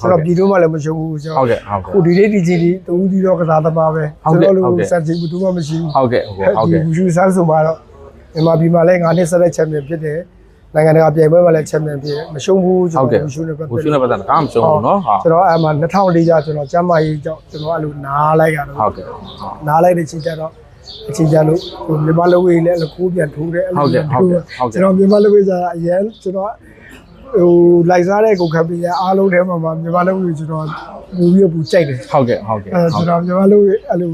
ကျွန်တော်ပြည်တွင်းမှာလည်းမရှုံးဘူးကျွန် ဟု တော် တ်ကဲ့ဟုတ်ကဲ့ ခုဒီနေ့ဒီကြီးဒီတူဦးဒီတော့ကစားသမားပဲ ဟုတ်ကဲ့ ကျွန်တော် ဟုတ်ကဲ့ လိုစက်ကြီးဘူးမှမရှိဘူး ဟုတ်ကဲ့ဟုတ်ကဲ့ဟုတ်ကဲ့ ဒီဘူရှူဆန်းဆိုမှာတော့မြန်မာပြည်မှာလည်း9နှစ်ဆက်တဲ့ချန်ပီယံဖြစ်တယ်နိုင်ငံတကာပြိုင်ပွဲမှာလည်းချန်ပီယံဖြစ်တယ်မရှုံးဘူးကျွန် ဟုတ်ကဲ့ တော်ဘူရှူနဲ့ပတ်သက် ဘူရှုနဲ့ပတ်သက်တာကမရှုံးဘူးเนาะဟာ ကျွန်တော်အဲ့မှာ2004ကျကျွန်တော်ကျမ်းမာရေးကြောင့်ကျွန်တော်အဲ့လိုနားလိုက်ရတော့ ဟုတ်ကဲ့ နားလိုက်တဲ့ချိန်ကျတော့အချိန်ကျလို့ဟိုမြန်မာလူဝေးလည်းအကိုပြန်ထိုးတယ်အဲ့လို ဟုတ်ကဲ့ဟုတ်ကဲ့ဟုတ်ကဲ့ ကျွန်တော်မြန်မာလူဝေးကျတော့အရင်ကျွန်တော် ဟိုလိုက်စားတဲ့ကိုခပ်ပြီးရအားလုံးထဲမှာမှာမြန်မာလူဝေးကျွန်တော်ဘူပြီးပူကြိုက်တယ်ဟုတ်ကဲ့ဟုတ်ကဲ့အဲကျွန်တော်မြန်မာလူဝေးအဲ့လို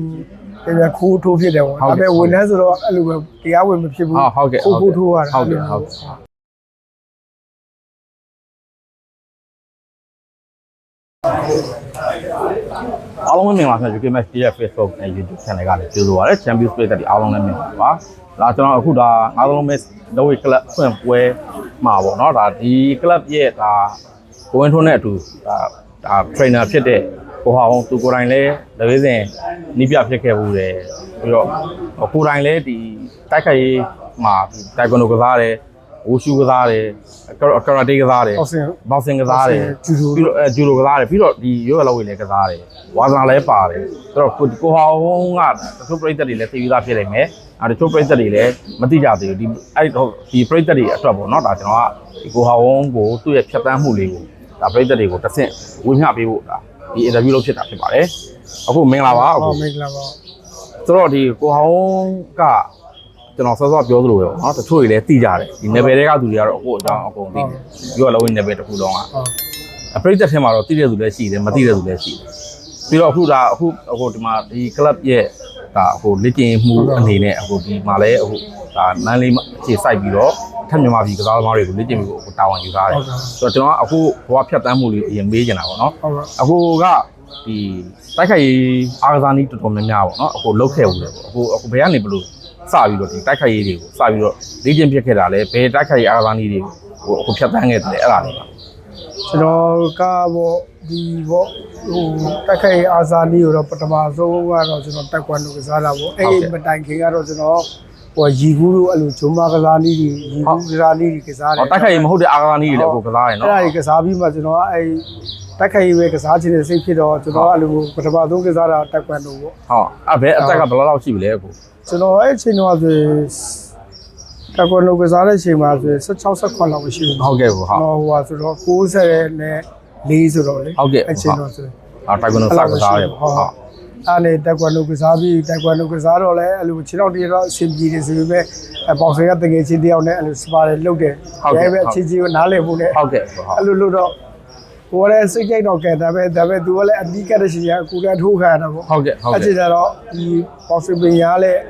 ပြန်ခိုးထိုးဖြစ်တယ်ပေါ့ဟုတ်ကဲ့ဒါပေမဲ့ဝန်ထမ်းဆိုတော့အဲ့လိုပဲတရားဝင်မဖြစ်ဘူးဟုတ်ကဲ့ခိုးခိုးထိုးရတာဟုတ်ကဲ့ဟုတ် အားလုံးပဲမင်္ဂလာပါခင်ဗျာ UK Match ရဲ့ Facebook နဲ့ YouTube channel ကလည်းကြိုဆိုပါရစေ Champions League တွေအားလုံးလည်းမင်္ဂလာပါဒါကျွန်တော်အခုဒါအားလုံးပဲ Norway Club ဖွင့်ပွဲမှာပေါ့နော်ဒါဒီ club ရဲ့ဒါကိုဝင်ထွန်းနဲ့အတူဒါဒါ trainer ဖြစ်တဲ့ကိုဟာအောင်သူကိုယ်တိုင်လည်းတပည့်စဉ်နီးပြဖြစ်ခဲ့ဘူးတယ်ပြီးတော့ကိုယ်တိုင်လည်းဒီတိုက်ခိုက်ရေးမှာတိုင်ကွန်ဒိုကစားတယ် ဝူရှူကစားတယ်ကရာတေကစားတယ်အောက်ဆင်ဘောက်ဆင်ကစားတယ်ဂျူဒိုပြီးတော့အဲဂျူဒိုကစားတယ်ပြီးတော့ဒီရွက်လော်ဝေလည်းကစားတယ်ဝါသနာလည်းပါတယ်ဆိုတော့ကိုကိုဟာဝုန်းကတချို့ပရိသတ်တွေလည်းသိပြီးသားဖြစ်နေမယ်အဲတချို့ပရိသတ်တွေလည်းမသိကြသေးဘူးဒီအဲ့တော့ဒီပရိသတ်တွေအတွက်ပေါ့နော်ဒါကျွန်တော်ကဒီကိုဟာဝုန်းကိုသူ့ရဲ့ဖြတ်တန်းမှုလေးကိုဒါပရိသတ်တွေကိုတစ်ဆင့်ဝေမျှပေးဖို့ဒါဒီအင်တာဗျူးလုပ်ဖြစ်တာဖြစ်ပါတယ်အခုမင်္ဂလာပါအခုဟောမင်္ဂလာပါဆိုတော့ဒီကိုဟာဝုန်းက ကျွန်တော်စောစောပြောသလိုပဲပေါ့နော်တချို့တွေလည်းသိကြတယ်ဒီ level တွေကသူတွေကတော့အခုအကြောင်းအကုန်သိတယ်ရွက်လော်ဝေ level တစ်ခုလုံးကဟုတ်အပရိသတ်ထဲမှာတော့သိတဲ့သူလည်းရှိတယ်မသိတဲ့သူလည်းရှိတယ်ပြီးတော့အခုဒါအခုအခုဒီမှာဒီ club ရဲ့ဒါအခုလက်ကျင်မှုအနေနဲ့အခုဒီမှာလည်းအခုဒါမန်လေးအခြေစိုက်ပြီးတော့ထက်မြန်မာပြည်ကစားသမားတွေကိုလက်ကျင်မှုကိုအခုတာဝန်ယူထားတယ်ဆိုတော့ကျွန်တော်ကအခုဘဝဖြတ်တန်းမှုလေးအရင်မေးချင်တာပေါ့နော်ဟုတ်ကဲ့အခုကဒီတိုက်ခိုက်ရေးအားကစားနည်းတော်တော်များများပေါ့နော်အခုလုတ်ခဲ့ဘူးလေပေါ့အခုအခုဘယ်ကနေဘလို့ စပြီးတော့ဒီတိုက်ခိုက်ရေးတွေကိုစပြီးတော့လေ့ကျင့်ပြခဲ့တာလဲဘယ်တိုက်ခိုက်ရေးအားကစားနည်းတွေကိုအခုဖြတ်တန်းခဲ့တယ်အဲ့ဒါလေးပါကျွန်တော်ကပေါ့ဒီပေါ့ဟိုတက်ခိုက်အာဇာနီကိုတော့ပထမဆုံးကတော့ကျွန်တော်တက်ကွန်လို့ကစားတာပေါ့အဲ့ဒီမတိုင်ခင်ကတော့ကျွန်တော်ဟိုရီကူးတို့အဲ့လိုဂျုံမာကစားနည်းတွေရီကူးကစားနည်းတွေကစားတယ်ဟောတိုက်ခိုက်ရေးမဟုတ်တဲ့အားကစားနည်းတွေလည်းအခုကစားရအဲ့နော်ဒါတွေကစားပြီးမှကျွန်တော်ကအဲ့ တက်ခိုက်ရေးပဲကစားခြင်းနဲ့စိတ်ဖြစ်တော့ကျွန်တော်ကအဲ့လိုပထမဆုံးကစားတာတက်ကွန်လို့ပေါ့ဟောအဲ့ဘယ်အသက်ကဘယ်လောက်လောက်ရှိပြီလဲအခုကျွန်တော်အဲ့အချိန်တော့ဆိုတက်ကွန်လို့ကစားတဲ့အချိန်မှာဆို16 18လောက်ရှိတယ်ဟုတ်ကဲ့ဘူးဟာဟိုဟာဆိုတော့60နဲ့4ဆိုတော့လေဟုတ်ကဲ့အချိန်တော့ဆိုဟာတိုက်ကွန်တို့စကစားရပေါ့ဟာအဲ့နဲ့တက်ကွန်လို့ကစားပြီးတက်ကွန်လို့ကစားတော့လဲအဲ့လိုခြေထောက်တည်းတော့အဆင်ပြေတယ်ဆိုပေမဲ့အပေါင်စင်ကတကယ်ချင်းတယောက်နဲ့အဲ့လိုစပါတယ်လုတ်တယ်ရဲပဲအချင်းချင်းကိုနားလည်ဖို့နဲ့ဟုတ်ကဲ့ဟုတ်အဲ့လိုလို့တော့ ကိုယ်လည်းစိတ်ကြိုက်တော့ကဲဒါပဲဒါပဲသူကလည်းအနီးကပ်တဲ့ရှင်ကကိုယ်လည်းထိုးခါရတာပေါ့ဟုတ်ကဲ့ဟုတ်အဲ့ကဲ့ဒီကြတော့ဒီပေါင်စင်ပင်ရလည်း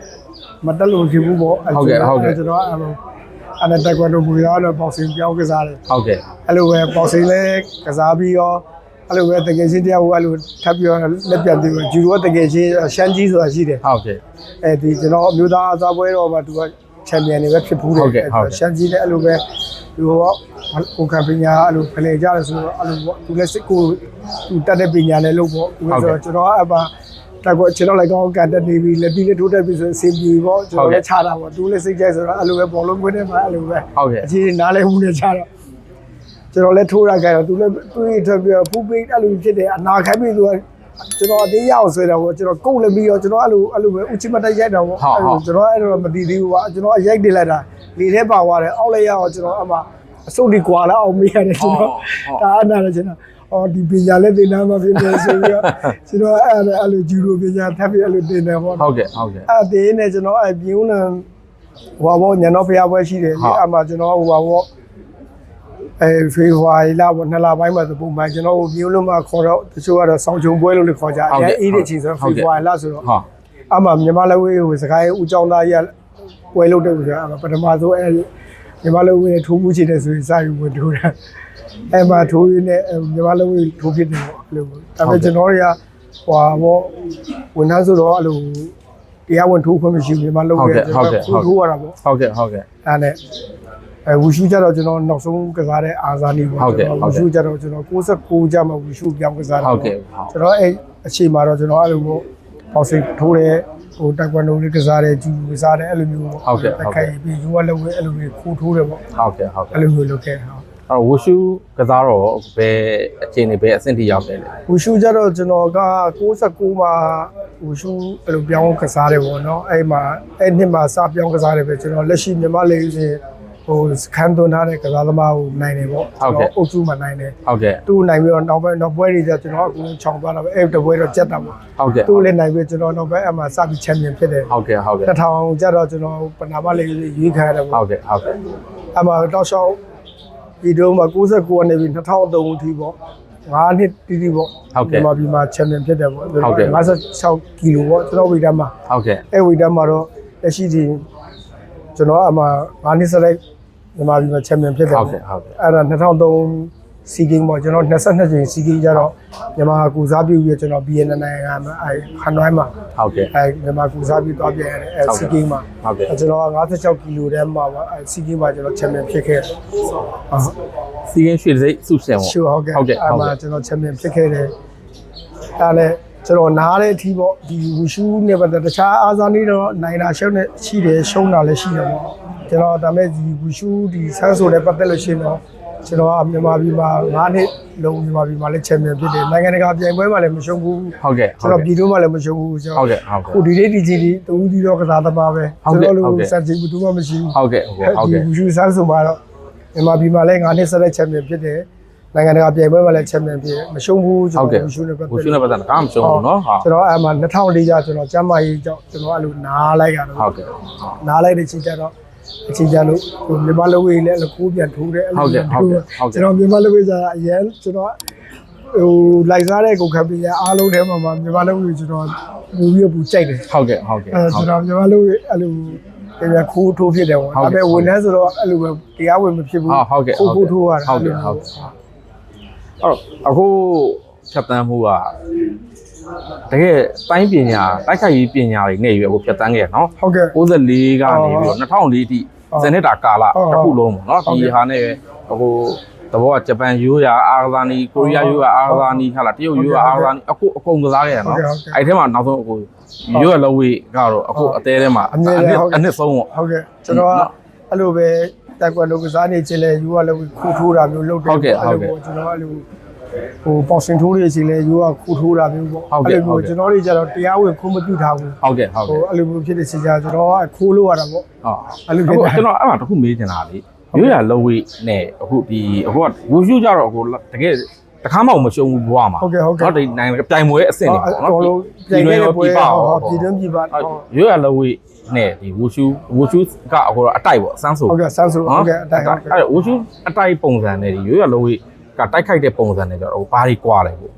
မတက်လို့ဖြစ်ဘူးပေါ့ကျွန်တော်အဲ့လိုအဲ့နဲ့တက်ကွန်လို့ဘူရတော့ပေါင်စင်ပြောင်းကစားတယ်ဟုတ်ကဲ့အဲ့လိုပဲပေါင်စိန်လဲကစားပြီးရောအဲ့လိုပဲတကယ်ချင်းတရားကိုအဲ့လိုထပ်ပြီးတော့လက်ပြန်ပြီးတော့ဂျူရိုတကယ်ချင်းရှမ်းကြီးဆိုတာရှိတယ်ဟုတ်ကဲ့အဲဒီကျွန်တော်အမျိုးသားအစားပွဲတော့မှသူက ချန်ပီယံတွေပဲဖြစ်ဘူးတယ်ဟုတ်ကဲ့ဟုတ်ကဲ့ ရှမ်းကြီးလည်းအဲ့လိုပဲသူကဟိုကပညာအဲ့လိုဖလှယ်ကြတယ်ဆိုတော့အဲ့လိုပေါ့သူလည်းစစ်ကိုသူတက်တဲ့ပညာလည်းလုပ်ပေါ့သူလည်းဆိုတော့ကျွန်တော်ကအပါတက်ကိုကျွန်တော်လည်းကောင်းကန်တက်နေပြီလက်ပြီးလည်းထိုးတက်ပြီဆိုရင်စင်ပြေပေါ့ကျွန်တော်လည်းခြားတာပေါ့သူလည်းစိတ်ကြိုက်ဆိုတော့အဲ့လိုပဲဘောလုံးကွင်းထဲမှာအဲ့လိုပဲဟုတ်ကဲ့ အခြေနားလဲမှုနဲ့ခြားတော့ကျွန်တော်လည်းထိုးရကြတော့သူလည်းတွေးထွက်ပြီးတော့ပူပိတ်အဲ့လိုဖြစ်တယ်အနာခံပြီးသူက ကျွန်တော်အသေးရအောင်ဆွဲတာပေါ့ကျွန်တော်ကုတ်လည်းပြီးတော့ကျွန်တော်အဲ့လိုအဲ့လိုပဲဥချိမတက်ရိုက်တာပေါ့အဲ့လိုကျွန်တော်အဲ့လိုမတည်သေးဘူးကွာကျွန်တော်ရိုက်တင်လိုက်တာလေထဲပါသွားတယ်အောက်လိုက်ရအောင်ကျွန်တော်အမှအစုပ်ဒီကွာလာအောင်မေးရတယ်ကျွန်တော်ဒါအနာလည်းကျွန်တော်အော်ဒီပညာလည်းသင်တန်းမှာဖြစ်နေဆိုပြီးတော့ကျွန်တော်အဲ့ဒါအဲ့လိုဂျူရိုပညာထပ်ပြီးအဲ့လိုသင်တယ်ပေါ့ဟုတ်ကဲ့ဟုတ်ကဲ့အဲ့ဒီနဲ့ကျွန်တော်အဲ့ပြင်းဦးလန်ဟိုဘောညနောဖျားပွဲရှိတယ်ဟုတ်လေအမှကျွန်တော်ဟိုဘော အဲဖေဖော်ဝါရီလပေါ့နှစ်လပိုင်းမှာသပုံမှန်ကျွန်တော်ဟိုပြင်းဦးလန်မှာခေါ်တော့တချို့ကတော့ဆောင်းချုံပွဲလို့လည်းခေါ်ကြတယ်အဲအေးတဲ့ချိန်ဆိုတော့ဖေဖော်ဝါရီလဆိုတော့ဟာအမှမြန်မာလက်ဝဲဟိုစကိုင်းဦးကျောင်းသားကြီးကပွဲလုပ်တယ်ဆိုတာအမှပထမဆုံးအဲမြန်မာလက်ဝဲထိုးမှုချင်တယ်ဆိုရင်စာယူဝင်ထိုးတာအဲမှာထိုးရင်းနဲ့မြန်မာလက်ဝဲထိုးဖြစ်တယ်ပေါ့အဲ့လိုဒါပေမဲ့ကျွန်တော်တွေကဟိုဘောဝန်ထမ်းဆိုတော့အဲ့လိုတရားဝင်ထိုးခွင့်မရှိဘူးမြန်မာလက်ဝဲထိုးရတာပေါ့ဟုတ်ကဲ့ဟုတ်ကဲ့အဲ့နဲ့ အဲဝူရှူကြတော့ကျွန်တော်နောက်ဆုံးကစားတဲ့အာဇာနီပေါ့ဟုတ်ကဲ့ဟုတ်ကဲ့ဝူရှူကြတော့ကျွန်တော်69ကျမှဝူရှူပြောင်းကစားတာဟုတ်ကဲ့ကျွန်တော်အဲ့အချိန်မှာတော့ကျွန်တော်အဲ့လိုပေါ့ပေါစိတ်ထိုးတယ်ဟိုတက်ကွန်ဒိုလေးကစားတယ်ဂျူကစားတယ်အဲ့လိုမျိုးပေါ့ဟုတ်ကဲ့ဟုတ်ကဲ့ခိုင်ပြီးယူရလည်းဝဲအဲ့လိုမျိုးခိုးထိုးတယ်ပေါ့ဟုတ်ကဲ့ဟုတ်ကဲ့အဲ့လိုမျိုးလုပ်ခဲ့တာအဲ့တော့ဝရှူကစားတော့ဘယ်အခြေအနေဘယ်အဆင့်ထိရောက်တယ်လဲဝူရှူကြတော့ကျွန်တော်က69မှာဝူရှူအဲ့လိုပြောင်းကစားတယ်ပေါ့နော်အဲ့မှာအဲ့နှစ်မှာစပြောင်းကစားတယ်ပဲကျွန်တော်လက်ရှိမြန်မာလေရှင် ဟိုစခန်းသွင်းထားတဲ့ကစားသမားကိုနိုင်တယ်ပေါ့အုပ်စုမှာနိုင်တယ်ဟုတ်ကဲ့သူ့နိုင်ပြီးတော့နောက်ဘက်နောက်ပွဲတွေကျကျွန်တော်အကုန်ခြောင်သွားတာပဲအဲ့တပွဲတော့ကြက်တာပေါ့ဟုတ်ကဲ့သူ့လည်းနိုင်ပြီးကျွန်တော်နောက်ဘက်အမှစပြီးချန်ပီယံဖြစ်တယ်ဟုတ်ကဲ့ဟုတ်ကဲ့2000ကျတော့ကျွန်တော်ပနာမလေးရွေးခံရတယ်ဟုပေါ့တ်ကဲ့ဟုတ်ကဲ့အမှတောက်လျှောက်ဗီဒီယိုမှာ69ကနေပြီး2003အထိပေါ့9နှစ်တီးတီးပေါ့မြန်မာပြည်မှာချန်ပီယံဖြစ်တယ်ပေါ့56ကီလိုပေါ့ကျွန်တော်ဝေဒတ်မှာဟုတ်ကဲ့အဲ့ဝေဒတ်မှာတော့လက်ရှိဒီကျွန်တော်အမှ9နှစ်စလိုက် မြန်မာပြည်မှာချန်ပီယံဖြစ်တယ်ဟုတ်ပေါ့ကဲ့ဟုတ်ကဲ့အဲ့ဒါ2003စီဂိမ်းပေါ့ကျွန်တော်22ကြိမ်စီဂိမ်းကြတော့မြန်မာကူစားပြုပြီးကျွန်တော် BNN နိုင်ငံမှာအဲဟန်နွိုင်းမှာဟုတ်ကဲ့အဲမြန်မာကူစားပြီးသွားပြန်ရတယ်အဲဟုတ်ကဲ့စီဂိမ်းမှာဟုတ်ကဲ့အဲကျွန်တော်က56ကီလိုတန်းမှာပါအဲစီဂိမ်းမှာကျွန်တော်ချန်ပီယံဖြစ်ခဲ့တယ်ဟုတ်စီးရင်ရွှေစိတ်စုရှင်ပေါ့ရှူဟုတ်ကဲ့ဟုတ်ကဲ့အဲဟုတ်မှာကဲ့ကျွန်တော်ချန်ပီယံဖြစ်ခဲ့တယ်အဲလည်းကျွန်တော်နားတဲ့အထိပေါ့ဒီဝူရှူးနဲ့ပတ်သက်တခြားအားစားနေတော့နိုင်တာရှုံးနေရှိတယ်ရှုံးတာလည်းရှိတယ်ပေါ့ ကျွန်တော်ဒါမဲ့ဒီဝူရှူးဒီဆန်းဆိုတဲ့ပတ်သက်လို့ရှိရင်တော့ကျွန်တော်ကမြန်မာပြည်မှာ9နှစ်လုံးမြန်မာပြည်မှာလည်းချန်ပီယံဖြစ်တယ်နိုင်ငံတကာပြိုင်ပွဲမှာလည်းမရှုံးဘူး ဟုတ်ကဲ့ ကျွန်တော်ပြည်တွင်းမှာလည်းမရှုံးဘူးကျွန် ဟုတ် တော် ကဲ့ဟုတ်ကဲ့ ခုဒီနေ့ဒီကြီးဒီတူးဒီတော့ကစားသမားပဲ ဟုတ်ကဲ့ ကျွန်တော် ဟုတ်ကဲ့ တို့စံချိန်ဘူးတူမှမရှိဘူး ဟုတ်ကဲ့ဟုတ်ကဲ့ဟုတ်ကဲ့ ဒီဝူရှူးဆန်းဆိုမှာတော့မြန်မာပြည်မှာလည်း9နှစ်ဆက်တဲ့ချန်ပီယံဖြစ်တယ်နိုင်ငံတကာပြိုင်ပွဲမှာလည်းချန်ပီယံဖြစ်တယ်မရှုံးဘူးကျွန် ဟုတ်ကဲ့ တော်ဝူရှူးနဲ့ပတ် ဝ သက် ရှူနဲ့ပတ်သက်တာကားမရှုံးဘူးเนาะဟာ ကျွန်တော်အဲ့မှာ2004ကျကျွန်တော်ကျမ်းမာရေးကြောင့်ကျွန်တော်အဲ့လိုနားလိုက်ရတော့ ဟုတ်ကဲ့ နားလိုက်တဲ့ချိန်ကျတော့ အချိန်ကျလို့ဟိုမြန်မာလူဝေးလည်းကိုးပြန်ထိုးတယ်အဲ့လိုပြန်ထိုးတယ်ကျွန်တော်မြန်မာလူဝေးကျအရင်ကျွန်တော်ဟိုလိုက်စားတဲ့ကိုခံပြီးအားလုံးထဲမှာမြန်မာလူဝေးကျွန်တော်ပူပြီးပူကြိုက်တယ်ဟုတ်ကဲ့ဟုတ်ကဲ့အဲဟုတ်ကျွန်ကဲ့တော်မြန်မာလူအဲ့လိုပြန်ခိုးထိုးဖြစ်တယ်ပေါ့ဟုတ်ဒါကဲ့ပေမဲ့ဝန်ထမ်းဆိုတော့အဲ့လိုပဲတရားဝင်မဖြစ်ဘူးဟုတ်ဟုတ်ကဲ့ခိုးခိုးထိုးရတာဟုတ်ကဲ့ဟုတ်ကဲ့အဲ့တော့အခုဖြတ်တန်းမှုက တကယ်တိုင်းပညာတိုက်ခိုက်ရေးပညာတွေနဲ့ရွယ်ကိုဖြတ်တန်းခဲ့ရနော်ဟုတ်ကဲ့94ကနေပြီးတော့2004အထိဇန်နစ်တာကာလဟုတ်တစ်ခုလုံးပေါ့နော်ဟုတ်ဒီကဲ့ဟာနဲ့အခုတဘောကဂျပန်ယူရာအာဂါနီကိုရီးယားယူရာအာဂါနီဟာလားတရုတ်ယူရာအာဂါနီအခုအကုန်ကစားခဲ့ရနော်ဟုတ်ကဲ့ဟုတ်ကဲ့အဲ့ထဲမှာနောက်ဆုံးအခုယူရာလောဝေးကတော့အခုအသေးထဲမှာအမြဲတမ်းဟုတ်ကဲ့အနှစ်ဆုံးပေါ့ဟုတ်ကဲ့ကျွန်တော်ကနော်အဲ့လိုပဲတက်ကွက်လို့ကစားနေချင်းလဲယူကလည်းခိုးထိုးတာမျိုးလုပ်တယ်ဟုတ်ကဲ့အဲ့လိုဟုတ်ကဲ့ပေါ့ကျွန်တော်အဲ့လို ဟိုပေါင်စင်ထိုးနေချင်းလဲယူကခိုးထိုးတာမျိုးပေါ့ဟုတ်ကဲ့အဲ့လိုဟုတ်မျိုးကဲ့ကျွန်တော်တွေကျတော့တရားဝင်ခွင့်မပြုထားဘူးဟုတ်ကဲ့ဟုတ်ဟိုကဲ့အဲ့လိုမျိုးဖြစ်တဲ့ချိန်ကျကျွန်တော်ကခိုးလို့ရတာပေါ့ဟုတ်အဲ့လိုအခုဖြစ်တာကျွန်တော်အဲ့မှာတစ်ခုမေးချင်တာလေယူရာလောဝေးနဲ့အခုဒီအခုကဝူရှူကြတော့အခုတကယ်တခါမှမရှုံးဘူးဘွားမှာဟုတ်ကဲ့ဟုတ်ကဲ့နော်ဒီနိုင်ငံပြိုင်ပွဲအဆင့်တွေပေါ့အနော်ကုန်လုံးပြိုင်ခဲ့တဲ့ပွဲပြည်ဟောရောပြည်တွင်းပြည်ပဟုတ်ရွရလဝိနဲ့ဒီဝူရှူဝူရှူကအခုတော့အတိုက်ပေါ့အစမ်းဆိုဟုတ်ကဲ့ဆန်းဆိုဟုတ်ကဲ့အတိုင်းဟုတ်ကဲ့အဲ့ဝူရှူအတိုက်ပုံစံနဲ့ဒီရွရလဝိ ကတိုက်ခိုက်တဲ့ပုံစံနဲ့ကြတော့ဘာတွေကွာလဲပေါ့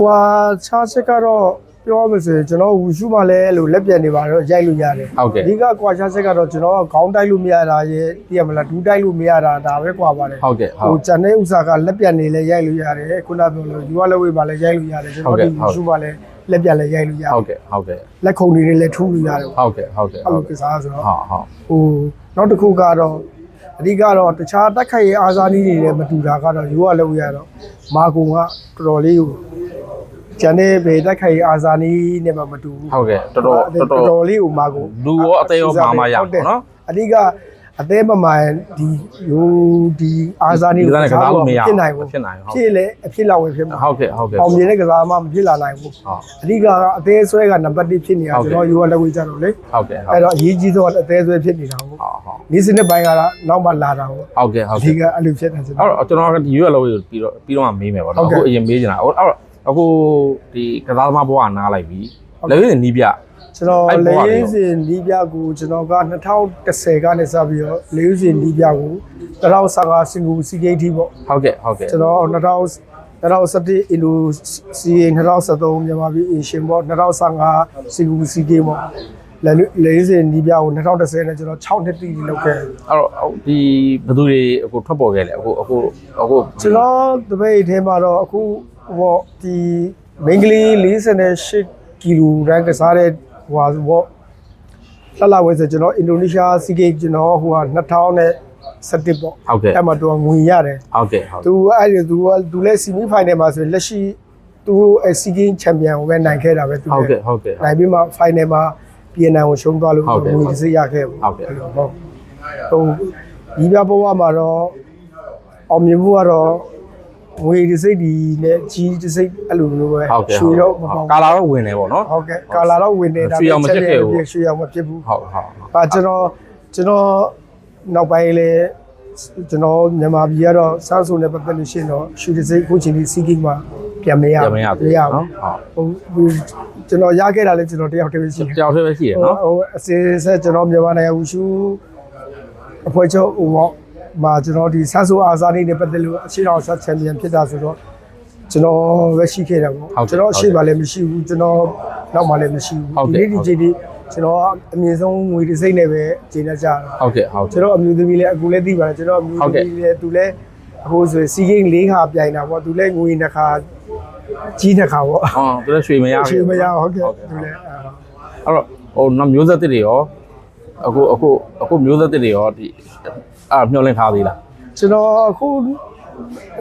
ကွာခြားချက်ကတော့ပြောမစကျွန်တော်ဝူရှုမှလည်းအဲ့လိုလက်ပြန်နေပါတော့ရိုက်လို့ရတယ်ဟုတ်ကဲ့အဓိကကွာခြားချက်ကတော့ကျွန်တော်ကခေါင်းတိုက်လို့မရတာရဲ့သိရမလားဒူးတိုက်လို့မရတာဒါပဲကွာပါတယ်ဟုတ်ကဲ့ဟုဟိုတ်ဂျန်တဲ့ဥစားကလက်ပြန်နေလဲရိုက်လို့ရတယ်ခုနပြောလို့ယူရလက်ဝေးမှလည်းရိုက်လို့ရတယ်ကျွန်တော်ဒီဝူရှုမှလည်းလက်ပြန်လည်းရိုက်လို့ရတယ်ဟုတ်ကဲ့ဟုတ်ကဲ့လက်ခုံတွေလည်းထူးလို့ရတယ်ဟုတ်ကဲ့ဟုတ်ကဲ့အဲ့လိုကစားဆိုတော့ဟုတ်ဟုတ်ဟိုနောက်တစ်ခုကတော့ အဓိကတော့တခြားတက်ခိုက်ရေးအားစားနည်းတွေလည်းမတူတာကတော့ယူရလက်ဝေးရတော့မာကုံကတော်တော်လေးကိုဂျန်တဲ့ဘေတက်ခိုက်ရေးအားစားနည်းနဲ့မှမတူဘူးဟုတ်ကဲ့တော်တော်တော်တော်တော်တော်လေးကိုမာကိုလူရောအသေးရောမာမရပါဘူးနော်အဓိက အသေးမမှန်ဒီဟိုဒီအာဇာနီဒီကစားနဲ့ကစားလို့မရဖြစ်နိုင်ဘူးဖြစ်နိုင်ဟုတ်ဖြစ်လေအဖြစ်လောက်ပဲဖြစ်မှာဟုတ်ကဲ့ဟုတ်ကဲ့အောင်မြင်တဲ့ကစားမှမဖြစ်လာနိုင်ဘူးဟုတ်အဓိကကအသေးဆွဲကနံပါတ်1ဖြစ်နေတာဟုတ်ကဲ့ကျွန်တော်ယူရလက်ဝေးကြတော့လေဟုတ်ကဲ့ဟုတ်အဲ့တော့အရေးကြီးဆုံးကအသေးဆွဲဖြစ်နေတာဟုတ်ဟုတ်ဟုတ်ဒီစနစ်ပိုင်းကတော့နောက်မှလာတာဟုတ်ဟုတ်ကဲ့ဟုတ်အဓိကဲ့ကအဲ့လိုဖြစ်နေစအဲ့တော့ကျွန်တော်ကဒီရွရလောကိုပြီးတော့ပြီးတော့မှမေးမယ်ပေါ့ဟုတ်နော်ကဲ့အခုအရင်မေးချင်တာအခုအဲ့တော့အခုဒီကစားသမားဘဝနားလိုက်ပြီလည်းရင်းနီးပြ ကျွန်တော်အဲ့ဘလေဝတွေရောရေးစင်နီးပြကိုကျွန်တော်က2010ကနေစပြီးတော့လေရေးစင်နီးပြကို2015စင်ကာပူစီဂိတ်ထိပေါ့ဟုတ်ကဲ့ဟုတ်ကဲ့ကျွန်တော်2000 2017အင်ဒိုစီ2013မြန်မာပြည်အင်ရှင်ပေါ့2015စီကူစီဂေးပေါ့လဲလေးစင်နီးပြကို2010နဲ့ကျွန်တော်6နှစ်တိတိလုပ်ခဲ့တယ်အဲ့တော့ဒီဘယ်သူတွေအခုထွက်ပေါ်ခဲ့လဲအခုအခုအခုကျွန်တော်တပည့်အထဲမှာတော့အခုဟောဒီမင်္ဂလီ48ကီလိုရန်ကစားတဲ့ ဟိုဟာပေါ့လှလှဝဲဆိုကျွန်တော်အင်ဒိုနီးရှားစီဂေးကျွန်တော်ဟိုဟာ2017ပေါ့ဟုတ်ကဲ့အဲ့မှာတော့ငွေရတယ်ဟုတ်ကဲ့ဟုတ်သူအဲ့ဒီသူကသူလည်းဆီမီဖိုင်နယ်မှာဆိုရင်လက်ရှိသူအစီကင်းချန်ပီယံကိုပဲနိုင်ခဲ့တာပဲသူဟုတ်လည်းကဲ့ဟုတ်ကဲ့နိုင်ပြီးမှဖိုင်နယ်မှာ PNN ကိုရှုံးသွားလို့ဟုတ်ကဲ့ငွေတစ်စိတ်ရခဲ့ဘူးဟုတ်ကဲ့အဲ့လိုဟုတ်ဟိုဒီပြဘဝမှာတော့အောင်မြင်မှုကတော့ ငွေတစ်စိတ်ဒီနဲ့ကြီးတစ်စိတ်အဲ့လိုမျိုးပဲဟုတ်ကဲ့ရွှေတော့မပေါကာလာတော့ဝင်တယ်ပေါ့နော်ဟုတ်ကဲ့ကာလာတော့ဝင်နေတာရွှေရောင်မဖြစ်ခဲ့ဘူးရွှေရောင်မဖြစ်ဘူးဟုတ်ဟုတ်အာကျွန်တော်ကျွန်တော်နောက်ပိုင်းလေကျွန်တော်မြန်မာပြည်ကတော့စမ်းစုံနဲ့ပတ်သက်လို့ရှိရင်တော့ရွှေတစ်စိတ်အခုချိန်ဒီစီကင်းမှာပြန်မရပြန်မရဘူးမရနော်ဘူးဟုတ်ဟိုကျွန်တော်ရခဲ့တာလေကျွန်တော်တယောက်တည်းပဲရှိတယ်ကြောက်သေးပဲရှိရဟိုနော်ဟိုအစင်းဆက်ကျွန်တော်မြန်မာနိုင်ငံဝူရှူအဖွဲ့ချုပ်ဟိုပေါ့ မှာကျွန်တော်ဒီဆတ်ဆူအာဇာနီနဲ့ပတ်သက်လို့အရှိတော်ဆက်ချန်ပီယံဖြစ်တာဆိုတော့ကျွန်တော်ပဲရှိခဲ့တယ်ပေါ့ကျွန်တော်အရှိပါလည်းမရှိဘူးကျွန်တော်နောက်မှလည်းမရှိဘူးဒီနေ့ဒီချိန်ဒီကျွန်တော်အမြင့်ဆုံးငွေတစ်စိမ့်နဲ့ပဲခြေနဲ့ကြတာဟုတ်ကဲ့ဟုတ်ကျွန်တော်အမျိုးသမီးလည်းအခုလည်းသိပါတယ်ကျွန်တော်အမျိုးသမီးလည်းသူလည်းအခုဆိုစီဂိမ်း၄ခါပြိုင်တာပေါ့သူလည်းငွေနှစ်ခါကြီးနှစ်ခါပေါ့အော်သူလည်းရွှေမရဘူးချေမရဟုတ်ကဲ့သူလည်းအဲ့တော့ဟိုနော်မျိုးသက်တွေရောအခုအခုအခုမျိုးသက်တွေရောဒီ အာမျောလင့်ထားသေးလားကျွန်တော်အခု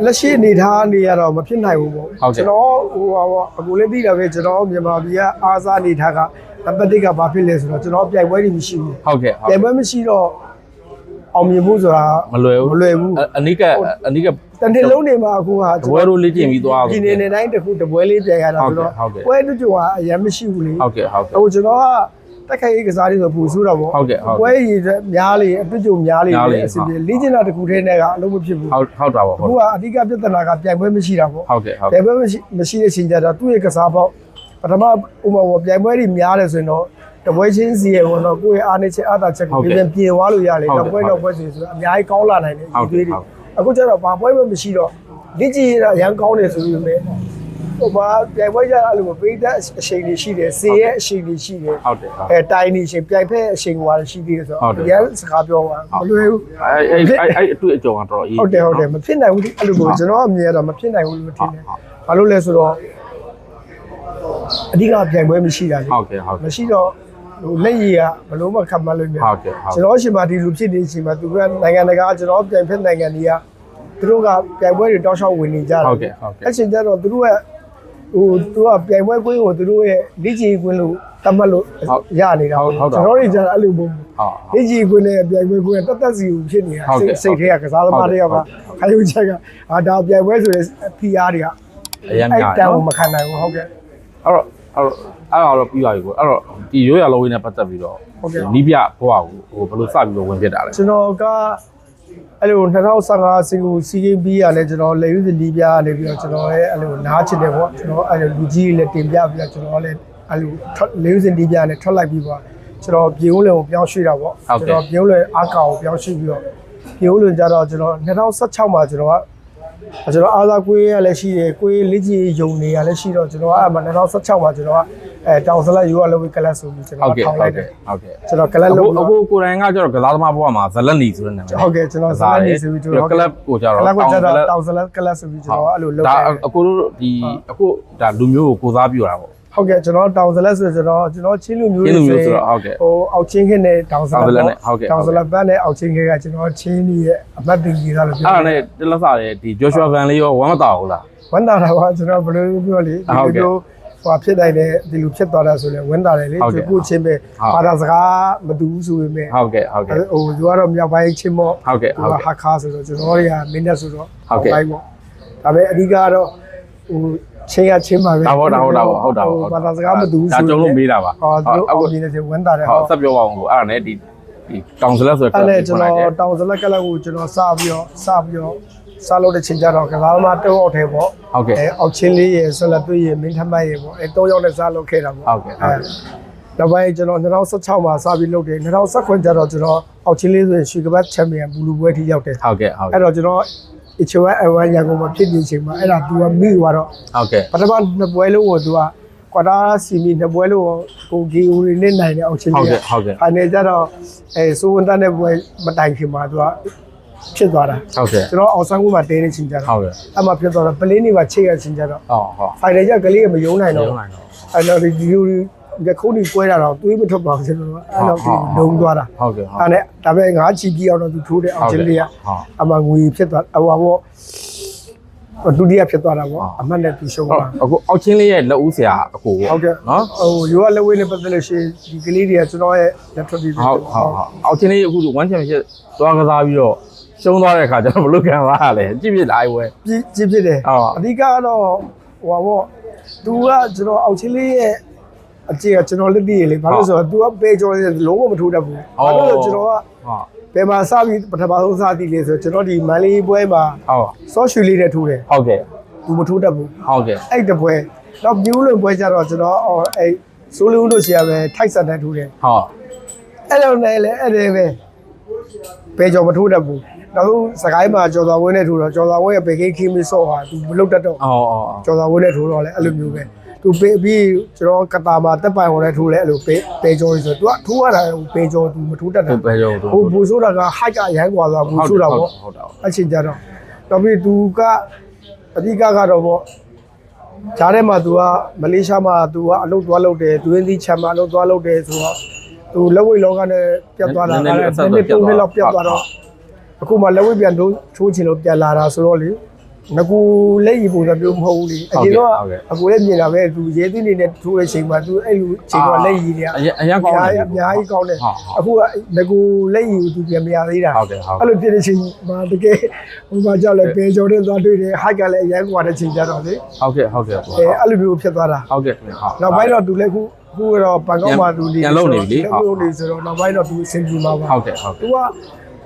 လက်ရှိအနေထားနေရတော့မဖြစ်နိုင်ဘူးပေါ့ဟုတ်ကဲ့ကျွန်တော်ဟိုပါပေါ့အခုလည်းသိတာပဲကျွန်တော်မြန်မာပြည်ကအားစားအနေထားကနံပါတ်1ကဘာဖြစ်လဲဆိုတော့ကျွန်တော်ပြိုင်ပွဲတွေမရှိဘူးဟုတ်ကဲ့ဟုတ်ပြိုင်ပွဲမရှိတော့အောင်မြင်မှုဆိုတာမလွယ်ဘူးမလွယ်ဘူးအအနိကအနိကတန်တလုံးနေမှာအခုကတပွဲတို့လေ့ကျင့်ပြီးသွားအောင်ဒီနေနေတိုင်းတစ်ခုတပွဲလေးပြိုင်ရတာဆိုတော့ဟုတ်ကဲ့ပွဲတူတူကအရင်မရှိဘူးလေဟုတ်ကဲ့ဟုတ်ကဲ့ဟိုကျွန်တော်က တက်ခိုက်ရေးကစားလေးဆိုပူဆိုးတော့ပေါ့ဟုတ်ကဲ့ဟုတ်ကဲ့ပွဲရည်တဲ့များလေအတွေ့အကြုံများလေများလေအစီအပြေလေ့ကျင့်တာတစ်ခုတည်းနဲ့ကအလုံးမဖြစ်ဘူးဟုတ်ဟုတ်တာပေါ့ဟုတ်အခုကအဓိကပြဿနာကပြိုင်ပွဲမရှိတာပေါ့ဟုတ်ကဲ့ဟုတ်ပြိုင်ပွဲမရှိမရှိတဲ့အချိန်ကျတော့သူ့ရဲ့ကစားပေါက်ပထမဥပမာပေါ့ပြိုင်ပွဲတွေများတယ်ဆိုရင်တော့တပွဲချင်းစီရဲ့ပေါ့နော်ကိုယ့်ရဲ့အားနေချက်အားသာချက်ကိုပြင်ပြင်သွားလို့ရလေတော့ပွဲတော့ပွဲစီဆိုတော့အများကြီးကောင်းလာနိုင်တယ်ဒီသွေးတွေအခုကျတော့ဘာပွဲမှမရှိတော့လက်ကြည့်ရတာရန်ကောင်းတယ်ဆိုပြီးမဲ့ ဟိုမှာပြိုင်ပွဲကြအဲ့လိုပေးတဲ့အချိန်တွေရှိတယ်စေရဲ့အချိန်တွေရှိတယ်ဟုတ်တယ်ဟုတ်အဲတိုင်နေရှင်ပြိုင်ဖက်အချိန်ကွာရှိသေးတယ်ဆိုဟုတ်တယ်တော့ရန်စကားပြောတာမလွယ်ဘူးအဲ့အဲ့အဲ့အဲ့အတွေ့အကြုံကတော်တော်အေးဟုတ်တယ်ဟုတ်တယ်မဖြစ်နိုင်ဘူးအဲ့လိုကိုကျွန်တော်အမြင်ကတော့မဖြစ်နိုင်ဘူးလို့ထင်တယ်ဘာလို့လဲဆိုတော့အဓိကပြိုင်ပွဲမရှိတာလေဟုတ်ကဲ့ဟုတ်ကဲ့မရှိတော့ဟိုလက်ရည်ကဘလို့မှခံမလို့မြင်ဟုတ်ကဲ့ဟုတ်ကျွန်တော်အရှင်မဒီလူဖြစ်နေချိန်မှာသူကနိုင်ငံတကာကျွန်တော်ပြိုင်ဖက်နိုင်ငံတွေကသူတို့ကပြိုင်ပွဲတွေတောက်လျှောက်ဝင်နေကြတယ်ဟုတ်ကဲ့ဟုတ်ကဲ့အဲ့ချိန်ကျတော့သူတို့က ဟိုသူကပြိုင်ပွဲကွင်းကိုသူတို့ရဲ့လက်ချီကွင်းလို့တတ်မှတ်လို့ရနေတာပေါ့ကျွန်တော်တွေကျတော့အဲ့လိုပုံဟုတ်လက်ချီကွင်းနဲ့ပြိုင်ပွဲကွင်းကတက်တက်စီကိုဖြစ်နေတာဟုတ်ကဲ့စိတ်စိတ်ထဲကကစားသမားတွေကဟုတ်ပါကဲ့ခရုချက်ကအာဒါပြိုင်ပွဲဆိုတဲ့ PR တွေကအရန်အဲ့များတန်နော်ကိုမခံနိုင်ဘူးဟုတ်ကဲ့အဲ့တော့အဲ့တော့အဲ့တော့ပြီးပါပြီကိုအဲ့တော့ဒီရိုးရလုံးဝင်းနဲ့ပတ်သက်ပြီးတော့ဟုတ်ကဲ့နီးပြဘွားကိုဟိုဘယ်လိုစပြီးတော့ဝင်ဖြစ်တာလဲကျွန်တော်က အဲ့လို2015စင်ကူစီဂိမ်းပြီးရလဲကျွန်တော်လေယူစလီပြားနေပြီးတော့ကျွန်တော်ရဲ့အဲ့လိုနားချစ်တယ်ပေါ့ကျွန်တော်အဲ့လိုလူကြီးလည်းတင်ပြပြီးတော့ကျွန်တော်လည်းအဲ့လိုလေယူစလီပြားနဲ့ထွက်လိုက်ပြီးပေါ့ကျွန်တော်ပြေဦးလွန်ကိုပြောင်းရွှေ့တာပေါ့ကျွန်တော်ပြေဦးလွန်အားကောင်ကိုပြောင်းရွှေ့ပြီးတော့ပြေဦးလွန်ကြတော့ကျွန်တော်2016မှာကျွန်တော်ကကျွန်တော်အားသာကွေးရလည်းရှိတယ်ကွေးလက်ကြီးယုံနေရလည်းရှိတော့ကျွန်တော်ကအဲ့မှာ2016မှာကျွန်တော်က အဲတောင်စလက်ယူရလို့ကလပ်ဆိုပြီးကျွန်ဟုတော်တ်ကဲ့ထောင်ဟုလိုတ်က်တယ်ကဲ့ဟုတ်ကဲ့ကျွန်တော်ကလပ်အခုလို့အခုကိုရိုင်းကကျတော့ကစားသမားဘွားမှာဇလက်နီဆိုတဲ့နာမည်ဟုတ်ကဲ့ကျွန်တော်စားနေဆိုပြီးကျွန်တော်ကလပ်ကိုကျတော့ကလပ်ကိုကျတော့တောတောင်င်စလက်ကလပ်ဆိုပြီးကျွန်တော်အဲ့လိုလုပ်ဒါခဲ့တယ်အခုတို့ဒီအခုဒါလူမျိုးကိုကိုစားပြရတာပေါ့ဟုတ်ကဲ့ကျွန်တော်တောင်စလက်ဆိုကျွန်တော်ကျွန်တော်ချင်းလူမျိုးချင်းလူမျိုးဆိုတော့ဟုတ်ကဲ့ဟိုအောက်ချင်းခင်းနဲ့တောင်စလက်တောင်စလက်နဲ့ဟုတ်ကဲ့တောင်စလက်ပန်းနဲ့အောက်ချင်းခင်းကကျွန်တော်ချင်းကြီးရဲ့အမတ်တင်ကြီးသားလို့ပြောအဲ့ဒါနဲ့တလက်စားတဲ့ဒီ Joshua Van လေးရောဝမ်းမတောက်ဘူးလားဝန်တာတာကကျွန်တော်ဘယ်လိုပြောလဲဒီဟုတ်ကဲ့လို ဟိုဖြစ်နိုင်တဲ့ဒီလိုဖြစ်သွားတာဆိုလဲဝန်တာတယ်လေဟုတ်ကဲ့သူကိုချင်းပဲဟုတ်ဘာသာစကားမတူဘူးဆိုပေမဲ့ဟုတ်ကဲ့ဟုတ်ကဲ့ဟိုသူကတော့မြောက်ပိုင်းချင်းမော့ဟုတ်ကဲ့ဟုတ်ကဲ့ဟာခါဆိုတော့ကျွန်တော်တွေကမင်းနဲ့ဆိုတော့ဟုတ်ကဲ့ပိုင်းပေါ့ဒါပေမဲ့အဓိကကတော့ဟိုချင်းရချင်းပါပဲဒါပေါ့ဒါဟုတ်တာပေါ့ဟုတ်တာပေါ့ဘာသာစကားမတူဘူးဒါကြုံလို့မေးတာပါဟောသူတို့အောင်မြင်နေတယ်ဝန်တာတယ်ဟုဟောတ်ဆက်ပြောပါအောင်ကိုအဲ့ဒါနဲ့ဒီဒီတောင်စလက်ဆိုတဲ့အဲ့လေကျွန်တော်တောင်စလက်ကလပ်ကိုကျွန်တော်စပြီးတော့စပြီးတော့ စလို့တဲ့ချိန်ကြတော့ကစားသမားတောက်အောက်ထဲပေါ့ ဟုတ်ကဲ့ အဲအောက်ချင်းလေးရယ်ဆွလက်သွေးရယ်မင်းထမတ်ရယ်ပေါ့အဲ၃ယောက်နဲ့စလုပ်ခဲ့တာပေါ့ ဟုတ်ကဲ့ဟုတ်ကဲ့ နောက်ပိုင်းကျွန်တော်2016မှာစပြီးလုပ်တယ်2019ကျတော့ကျွန်တော်အောက်ချင်းလေးဆိုရင်ရွှေကပတ်ချန်ပီယံဘူလူပွဲထိရောက်တယ် ဟုတ်ကဲ့ဟုတ်ကဲ့ အဲ့တော့ကျွန်တော် H1 N1 ရန်ကုန်မှာဖြစ်နေချိန်မှာအဲ့ဒါ तू ကမိသွားတော့ ဟုတ်ကဲ့ ပထမနှစ်ပွဲလုံးကို तू ကကွာတာစီမီနှစ်ပွဲလုံးကိုကိုဂီဦးရင်းနဲ့နိုင်တဲ့အောက်ချင်း ဟုတ် လေး ကဲ့ဟုတ်ကဲ့ ဖိုင်နယ်ကျတော့အဲစိုးဝန်တန်းတဲ့ပွဲမတိုင်ခင်မှာ तू က ဖြစ်သွားတာဟုတ်ကဲ့ကျွန်တော်အောင်ဆန်းကူမှာတဲနေချိန်ကျတော့ဟုတ်ကဲ့အဲ့မှာဖြစ်သွားတော့ပလင်းနေမှာချိတ်ရချိန်ကျတော့ဟောဟောဖိုင်နယ်ကျကလေးကမယုံနိုင်ရုံတော့းနိုင်တော့အဲ့တော့ဒီလိုဒီခုန်ဒီကွဲတာတော့တွေးမထွက်ပါဘူးကျွန်တော်ကအဲ့တော့ဒီလုံးသွားတာဟုတ်ကဲ့ဟုတ်အဲ့နဲ့ဒါပေမဲ့ငါချီကြီးအောင်တော့သူထိုးတဲ့အောင်ချင်းလေးကဟုတ်အမှငွေဖြစ်သွားဟိုပါပေါ့ဒုတိယဖြစ်သွားတာပေါ့အမှတ်နဲ့သူရှုံးဟုတ်သွားအခုအောက်ချင်းလေးရဲ့လက်ဦးဆရာအကိုပေါ့ဟုတ်ကဲ့နော်ဟိုရိုးကလက်ဝဲနဲ့ပတ်သက်လို့ရှိရင်ဒီကလေးတွေကကျွန်တော်ရဲ့လက်ထွက်ပြီးဟုတ်ဟုတ်ဟုတ်အောက်ချင်းလေးအခု1 championship သွားကစားပြီးတော့ ရှုံးသွားတဲ့အခါကျတော့ဘလို့ခံစားရလဲကြည့်ပြစ်လိုက်ဝဲ ပြည့်ကြည့်ဖြစ်တယ်ဟုတ် အဓိကကတော့ဟိုပါပေါ့သူကကျွန်တော်အောက်ချင်းလေးရဲ့အကျေကကျွန်တော်လက်တည်ရလေဘာလို့လဲဆိုတော့ तू ကပေကျော်လေးလုံးဝမထိုးတတ်ဘူးဘာလို့လဲဆိုတော့ကျွန်တော်ကဟုတ်ဘယ်မှာစပြီးပထမဆုံးစသည်လေဆိုတော့ကျွန်တော်ဒီမန်လေးပွဲမှာဟုတ်စောရွှေလေးနဲ့ထိုးတယ်ဟုတ်ကဲ့သူမထိုးတတ်ဘူးဟုတ်ကဲ့အဲ့တပွဲတော့မြူးလွန်ပွဲကြတော့ကျွန်တော်အော်အဲ့ဆိုလူတို့ဆီကပဲထိုက်ဆန်တဲ့ထိုးတယ်ဟုတ်အဲ့လိုနဲ့လေအဲ့ဒီပဲ ဘယ်ကြောင့်မထိုးတတ်ဘူးနောက်ဆုံးစကိုင်းမှာကျော်တော်ဝင်းနဲ့ထိုးတော့ကျော်တော်ဝင်းရဲ့ဘေကိခီမီဆော့ဟာသူမလုတ်တတ်တော့ အော်အော်အော် ကျော်တော်ဝင်းနဲ့ထိုးတော့လေအဲ့လိုမျိုးပဲသူပေးပြီးကျွန်တော်ကတာမှာတက်ပိုင်ဟော်နဲ့ထိုးလဲအဲ့လိုပေးပေးကျော်ဆိုသူကထိုးရတာပေးကျော်သူမထိုးတတ် သူ တာ ပဲရောသူ ဟိုဘူဆိုတာကဟိုက်ကအရန်กว่าသွားဘူဆိုတာပေါ့ ဟုတ်တယ် အချင်းကြတော့နောက်ပြီးသူကအဓိကကတော့ပေါ့ဂျားထဲမှာသူကမလေးရှားမှာသူကအလုပ်သွားလုပ်တယ်သူရင်းသီးချမ်းမှာအလုပ်သွားလုပ်တယ်ဆိုတော့ ဟိုလက်ဝိတ်လောကနဲ့ပြတ်သွားတာကလည်းနည်းနည်းပုံနဲ့လောက်ပြတ်သွားတော့အခုမှလက်ဝိတ်ပြန်တို့ချိုးချင်လို့ပြန်လာတာဆိုတော့လေငကူလက်ရည်ပုံစံမျိုးမဟုတ်ဘူးလေအရင်တော့အကူလည်းမြင်တာပဲသူရဲသင်းနေနဲ့ထိုးတဲ့ချိန်မှာသူအဲ့လိုချိန်တော့လက်ရည်တွေကအရင်အရင်ကောင်းတယ်အများကြီးကောင်းတယ်အခုကငကူလက်ရည်ကိုသူပြန်မရသေးတာဟုတ်တယ်ဟုတ်အဲ့လိုဖြစ်တဲ့ချိန်မှာတကယ်ဟိုမှာကြောက်လဲပင်ကျော်တဲ့သွားတွေ့တယ်ဟိုက်ကလည်းအရင်ကွာတဲ့ချိန်ကြတော့လေဟုတ်ကဲ့ဟုတ်ကဲ့အဲအဲ့လိုမျိုးဖြစ်သွားတာဟုတ်ကဲ့ဟုတ်နောက်ပိုင်းတော့သူလည်းခု ခုကတော့ဘန်ကောက်မှာသူပြန်လုပ်နေပြီလေပြန်လုပ်နေဆိုတော့နောက်ပိုင်းတော့သူအဆင်ပြေမှာပါဟုတ်ကဲ့ဟုတ်သူကဲ့က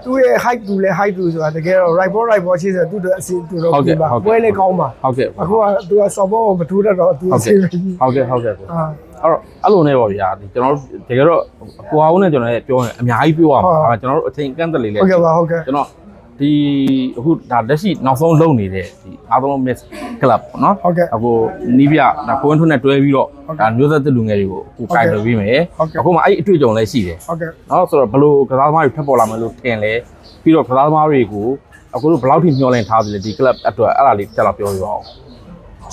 သူ့ရဲ့ height သူလည်း height သူဆိုတာတကယ်တော့ right ball right ball ရှိဆိုသူ့အတွက်အဆင်သူတော့ဟုတ်ကဲ့ပြေပါဟုတ်ကဲ့ပွဲလည်းကောင်းပါဟုတ်ကဲ့အခုကသူက soft ball ကိုမထိုးတတ်တော့သူဟုအတ်ဆကဲ့င်ပြေဟုတ်ကဲ့ဟုတ်ကဲ့ကိုအာအဲ့တော့အဲ့လိုနဲ့ပေါ့ဗျာဒီကျွန်တော်တို့တကယ်တော့ကိုအောင်နဲ့ကျွန်တော်လည်းပြောရင်အများကြီးပြောရမှာဒါပေမဲ့ကျွန်တော်တို့အချိန်ကန့်သက်လေးလဲဟုတ်ကဲ့ပါဟုတ်ကဲ့ကျွန်တော် ဒီအခုဒါလက်ရှိနောက်ဆုံးလုပ်နေတဲ့ဒီအားလုံး miss club ပေါ့နော်ဟုတ်ကဲ့အခုနီးပြဒါကိုဝင်ထွန်းနဲ့တွဲပြီးတော့ဟုတ်ကဲ့ဒါမျိုးသက်တဲ့လူငယ်တွေကိုအခုဟုတ်ကိုကဲ့င်တွယ်ပြီးမယ်ဟုတ်ကဲ့အခုမှအဲ့ဒီအတွေ့အကြုံလည်းရှိတယ်ဟုတ်ကဲ့နော်ဆိုတော့ဘလို့ကစားသမားတွေထပ်ပေါ်လာမယ်လို့ထင်လဲပြီးတော့ကစားသမားတွေကိုအခုတို့ဘယ်လောက်ထိမျှော်လင့်ထားသလဲဒီ club အတွက်အဲ့ဒါလေးတက်လာပြောပြပါဦး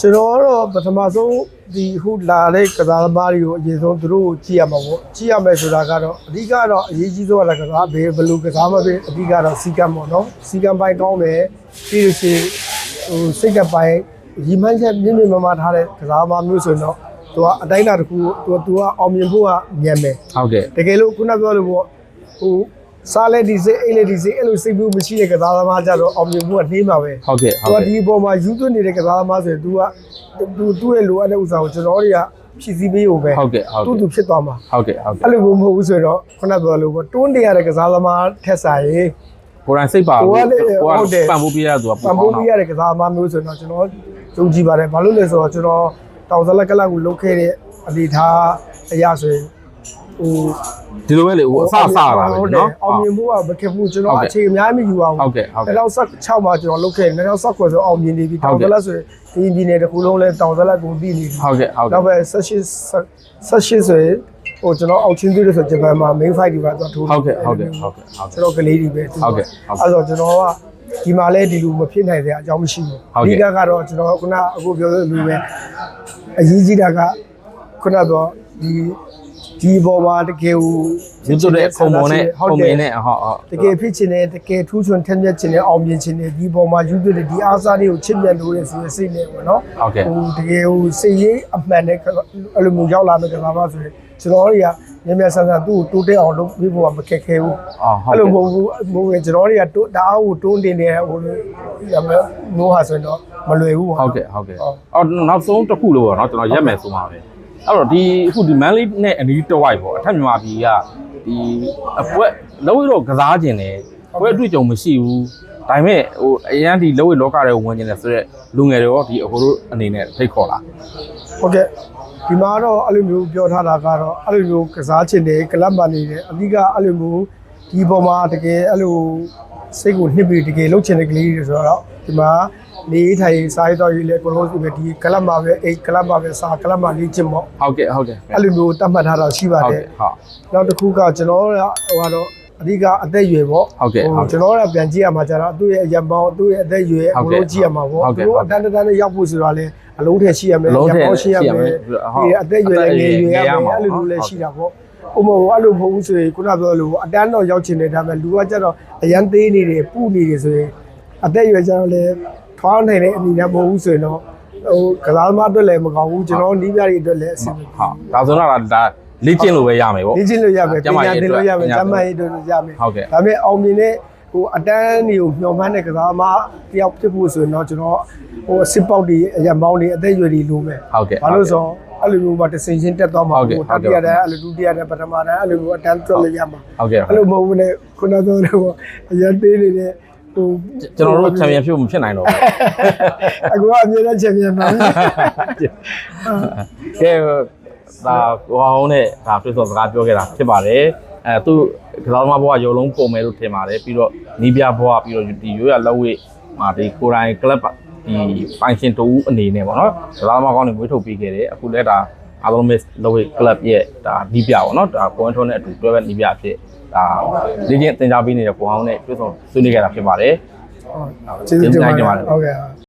ကျွန်တော်ကတော့ပထမဆုံးဒီခုလာတဲ့ကစားသမားတွေကိုအရင်ဆုံးသူတို့ကိုကြည့်ရမှာပေါ့ကြည့်ရမယ်ဆိုတာကတော့အဓိကတော့အရေးကြီးဆုံးကကစားဘယ်ဘယ်လိုကစားမလဲအဓိကတော့စီကံပေါ့နော်စီကံပိုင်းကောင်းတယ်ပြီးလို့ရှိရင်ဟိုစိတ်ကပိုင်းရီမန်းချက်မြင့်မြင့်မမထားတဲ့ကစားသမားမျိုးဆိုရင်တော့သူကအတိုင်းအတာတစ်ခုသူကသူကအောင်မြင်ဖို့ကမြန်မယ်ဟုတ်ကဲ့တကယ်လို့ခုနပြောလို့ပေါ့ဟို စားလက်ဒီစိတ်အိတ်လက်ဒီစိတ်အဲ့လိုစိတ်ဘူးမရှိတဲ့ကစားသမားကြတော့အောင်မြင်ဖို့ကနှေးမှာပဲဟုတ်ကဲ့သူဟုတ်ကကဲ့ဒီအပေါ်မှာယူသွင်းနေတဲ့ကစားသမားဆိုရင် तू က तू သူ့ရဲ့လိုအပ်တဲ့ဥစ္စာကိုကျွန်တော်တွေကဖြည့်ဆည်းပေးဖို့ပဲဟုတ်ကဲ့ဟုတ်သူ့ကဲ့သူဖြစ်သွားမှာဟုတ်ကဲ့ဟုတ်ကဲ့အဲ့လိုမျိုးမဟုတ်ဘူးဆိုတော့ခုနပြောလို့ပေါ့တွန်းတင်ရတဲ့ကစားသမားထက်ဆိုင်ရင်ကိုယ်တိုင်စိတ်ပါကိုကိုကယ်လည်းကဟုတ်တယ်ပံ့ပိုးပေးရသူကပံ့ပိုးပေးရတဲ့ကစားသမားမျိုးဆိုတော့ကျွန်တော်ယုံကြည်ပါတယ်ဘာလို့လဲဆိုတော့ကျွန်တော်တောင်စလက်ကလပ်ကိုလုတ်ခဲ့တဲ့အနေထားအရာဆိုရင်ဟို ဒီလိုပဲလေဟိုအဆအဆတာပဲဟုတ်တယ်နော်အောင်မြင်မှုကမခက်ဘူးကျွန်တော်ဟုတ်ကဲ့အခြေအများကြီးမယူအောင်ဟုတ်ကဲ့ဟုတ်ကဲ့2016မှာကျွန်တော်လုတ်ခဲ့တယ်2019ဆိုအောင်မြင်နေပြီဟုတောတ်င်ကဲ့စလက်ဆိုရင်ဒီပြည်နယ်တစ်ခုလုံးလဲတောင်စလက်ကိုပြီးနေပြီဟုတ်ကဲ့ဟုတ်ကဲ့နောက်ပဲ18 18ဆိုရင်ဟိုကျွန်တော်အောက်ချင်းသေးလို့ဆိုဂျပန်မှာ main fight ဒီပါတော့ထိုးဟုတ်ကဲ့ဟုတ်ကဲ့ဟုတ်ကဲ့ဟုတ်ကဲ့ကျွန်တော်ကလေးတွေပဲဟုတ်ကဲ့ဟုတ်ကဲ့အဲ့တော့ကျွန်တော်ကဒီမှာလဲဒီလိုမဖြစ်နိုင်တဲ့အကြောင်းမရှိဘူးဟုတ်ကဲ့အဓိကကတော့ကျွန်တော်ခုနအခုပြောသလိုပဲအရေးကြီးတာကခုနတော့ဒီ ဒီဘောမှာတကယ်ကိုဒီတို့တဲ့ခုံပေါ်နဲ့ဟုတ်ခုံတယ်မင်းနဲ့ဟုတ်ဟုတ်တကယ်ဖြစ်ချင်တယ်တကယ်ထူးချွန်ထက်မြက်ချင်တယ်အောင်မြင်ချင်တယ်ဒီဘောမှာယူသွတဲ့ဒီအားစားတွေကိုချစ်မြတ်လို့ရဆိုတဲ့စိတ်နဲ့ပေါ့နော်ဟုတ်ကဲ့ဟိုတကယ်ဟိုစိတ်ရေးအမှန်နဲ့အဲ့လိုမျိုးရောက်လာတဲ့ကစားပါဆိုရင်ကျွန်တော်တွေကမြင်မြဆန်းဆန်းသူ့ကိုတိုးတက်အောင်လုပ်ပြီးဖို့ကမခက်ခဲဘူးအော်ဟုတ်အဲ့လိုကဲ့မဟုတ်ဘူးမဟုတ်ရင်ကျွန်တော်တွေကတိုးတအားကိုတွန်းတင်နေဟိုလိုရမလို့ဟာဆိုရင်တော့မလွယ်ဘူးဟုတ်ကဲ့ဟုတ်ကဲ့အော်နောက်ဆုံးတစ်ခုလို့ပေါ့နော်ကျွန်တော်ရက်မယ်ဆိုမှာပဲ အဲ့တော့ဒီအခုဒီ manly နဲ့အနီးတစ်ဝိုက်ပေါ့အထက်မြန်မာပြည်ကဒီအပွဲလုံးဝတော့ကစားခြင်းတယ်ပွဲအတွေ့အကြုံမရှိဘူးဒါပေမဲ့ဟိုအရန်ဒီလုံးဝလောကတွေကိုဝင်ခြင်းတယ်ဆိုတော့လူငယ်တွေရောဒီအခုတို့အနေနဲ့ဖိတ်ခေါ်လာဟုတ်ကဲ့ဒီမှာတော့အဲ့လိုမျိုးပြောထားတာကတော့အဲ့လိုမျိုးကစားချင်တယ်ကလပ်မှနေတယ်အဓိကအဲ့လိုမျိုးဒီပေါ်မှာတကယ်အဲ့လိုစိတ်ကိုနှစ်ပြီးတကယ်လှုပ်ချင်တဲ့ကလေးတွေဆိုတော့ဒီမှာ နေထိုင်စားရတော့ရေးလေကိုလိုဆိုပဲဒီကလပ်မှာပဲအိတ်ကလပ်မှာပဲစားကလပ်မှာလေးချင်ပေါ့ဟုတ်ကဲ့ဟုတ်ကဲ့အဲ့လိုမျိုးတတ်မှတ်ထားတာရှိပါဟုတ်တယ်ကဲ့ဟုတ်နောက်တစ်ခုကကျွန်တော်ကဟိုကတော့အဓိကအသက်အရွယ်ပေါ့ဟုတ်ကဲ့ဟုတ်ကဲ့ကျွန်တော်ကပြန်ကြည့်ရမှာကျတော့သူ့ရဲ့အရံပေါင်းသူ့ရဲ့အသက်အရွယ်ဟုတ်အကဲ့ကုန်လုံးကြည့်ရမှာပေါ့ဟုတ်ကဲ့သူတို့အတန်းတန်းနဲ့ရောက်ဖို့ဆိုတာလေအလုံးထည်ရှိရမယ်အလုံးထည်ပေါင်းရှိရရှိရမယ်မယ်ဟုတ်ဒီအသက်အရွယ်လည်းငယ်ရွယ်ရငယ်ရမယ်မှာအဲ့လိုမျိုးလည်းဟုတ်ရှိတာပေါ့ဥမဟုတ်အဲ့လိုမဟုတ်ဘူးဆိုရင်ခုနပြောလို့အတန်းတော့ရောက်ချင်တယ်ဒါပေမဲ့လူကကျတော့အရန်သေးနေတယ်ပူနေတယ်ဆိုရင်အသက်အရွယ်ကျတော့လေ ထွားနိုင်တဲ့အနေနဲ့မဟုတ်ဘူးဆိုရင်တော့ဟိုကစားသမားအတွက်လည်းမကောင်းဘူးကျွန်တော်နီးပြတွေအတွက်လည်းအဆင်မပြေဟုတ်ဒါဆိုတော့ဒါဒါလေ့ကျင့်လို့ပဲရမယ်ပေါ့လေ့ကျင့်လို့ရမယ်ကျပန်းမာညာရေးသင်လို့ရမယ်အတွက်ကျန်းမာရေးအတွက်ရမယ်ဟုတ်ကဲ့ဒါပေမဲ့အောင်မြင်တဲ့ဟိုအတန်းတွေကိုမျှော်မှန်းတဲ့ကစားသမားတယောက်ဖြစ်ဖို့ဆိုရင်တော့ကျွန်တော်ဟိုအစစ်ပေါက်တွေအရံပေါင်းတွေအသက်အရွယ်တွေလိုမယ်ဟုတ်ကဲ့ဘာလို့ဆိုတော့အဲ့လိုမျိုးပါတစင်ချင်းတက်သွားမှာဟုတ်ကဲ့ဟိုတတိယတန်းအဲ့လိုဒုတိယတန်းပထမတန်းအဲ့လိုမျိုးအတန်းတွက်လို့ရမှာဟုတ်ကဲ့အဲ့လိုမဟုတ်ဘူးလေခုနကတော့တော့အရင်သေးနေတဲ့ ဟိုကျွန်တော်တို့ချန်ပီယံဖြစ်ဖို့မဖြစ်နိုင်တော့ဘူးအခုကအမြဲတမ်းချန်ပီယံပါပဲကဲဒါဟိုအောင်နဲ့ဒါပြည့်စုံစကားပြောခဲ့တာဖြစ်ပါတယ်အဲသူကစားသမားဘဝရုံလုံးပုံမယ်လို့ထင်ပါတယ်ပြီးတော့နီးပြဘဝပြီးတော့ဒီရိုးရလက်ဝဲမှာဒီကိုရိုင်းကလပ်ဒီပိုင်ရှင်တူအနေနဲ့ပေါ့နော်ကစားသမားကောင်းတွေမွေးထုတ်ပေးခဲ့တယ်အခုလည်းဒါအားလုံးမစ်လက်ဝဲကလပ်ရဲ့ဒါနီးပြပေါ့နော်ဒါကွန်ထုံးနဲ့အတူတွဲဘက်နီးပြအဖြစ် ဒါလေ့ကျင့်သင်ကြားပေးနေတဲ့ကိုအောင်နဲ့ပြည့်စုံဆွေးနွေးခဲ့တာဖြစ်ပါတယ်ကျေးဇူးတင်ပါတယ်ဟုတ်ကဲ့